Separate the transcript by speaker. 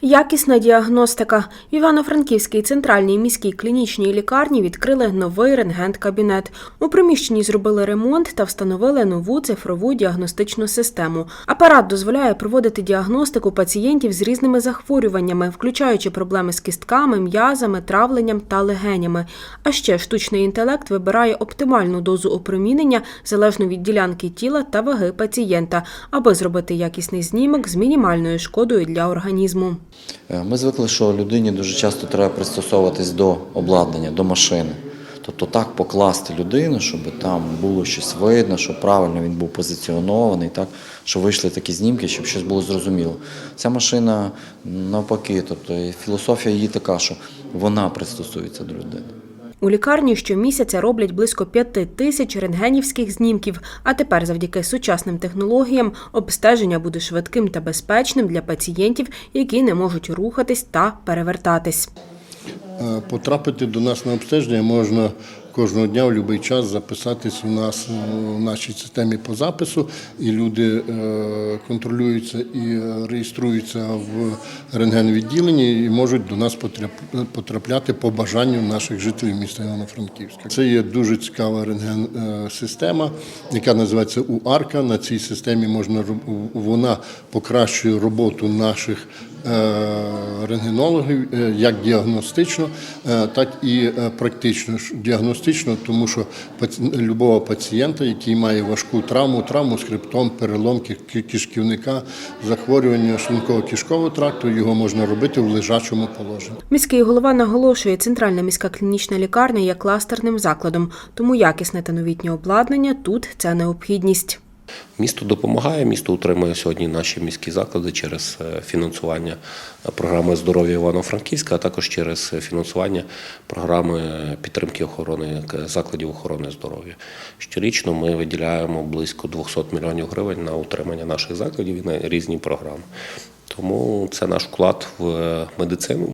Speaker 1: Якісна діагностика. В Івано-Франківській центральній міській клінічній лікарні відкрили новий рентген-кабінет. У приміщенні зробили ремонт та встановили нову цифрову діагностичну систему. Апарат дозволяє проводити діагностику пацієнтів з різними захворюваннями, включаючи проблеми з кістками, м'язами, травленням та легенями. А ще штучний інтелект вибирає оптимальну дозу опромінення залежно від ділянки тіла та ваги пацієнта, аби зробити якісний знімок з мінімальною шкодою для організму.
Speaker 2: Е, Ми звикли, що людині дуже часто треба пристосовуватись до обладнання, до машини. Тобто так покласти людину, щоб там було щось видно, щоб правильно він був позиціонований, так, щоб вийшли такі знімки, щоб щось було зрозуміло. Ця машина навпаки, тобто філософія її така, що вона пристосується до людини.
Speaker 1: У лікарні щомісяця роблять близько п'яти тисяч рентгенівських знімків. А тепер, завдяки сучасним технологіям, обстеження буде швидким та безпечним для пацієнтів, які не можуть рухатись та перевертатись.
Speaker 3: Е, Потрапити до нас на обстеження можна кожного дня в будь-який час записатись у нас е, в нашій системі по запису, і люди е, контролюються і е, реєструються в рентген-відділенні і можуть до нас потрап- потрапляти по бажанню наших жителів міста Івано-Франківська. Це є дуже цікава рентген-система, яка називається УАРКа. На цій системі можна вона покращує роботу наших е, рентгенологів е, як діагностично, е, так і е, практично. Діагностично, тому що любого пацієнта, який має важку травму, травму з хребтом, перелом кишківника, захворювання шлунково-кишкового тракту, його можна робити в лежачому положенні.
Speaker 1: Міський голова наголошує, центральна міська клінічна лікарня є кластерним закладом, тому якісне та новітнє обладнання тут це необхідність.
Speaker 4: Місто допомагає, місто утримує сьогодні наші міські заклади через е, фінансування програми здоров'я Івано-Франківська, а також через фінансування програми підтримки охорони закладів охорони здоров'я. Щорічно ми виділяємо близько 200 мільйонів гривень на утримання наших закладів і на різні програми. Тому це наш вклад в е, медицину,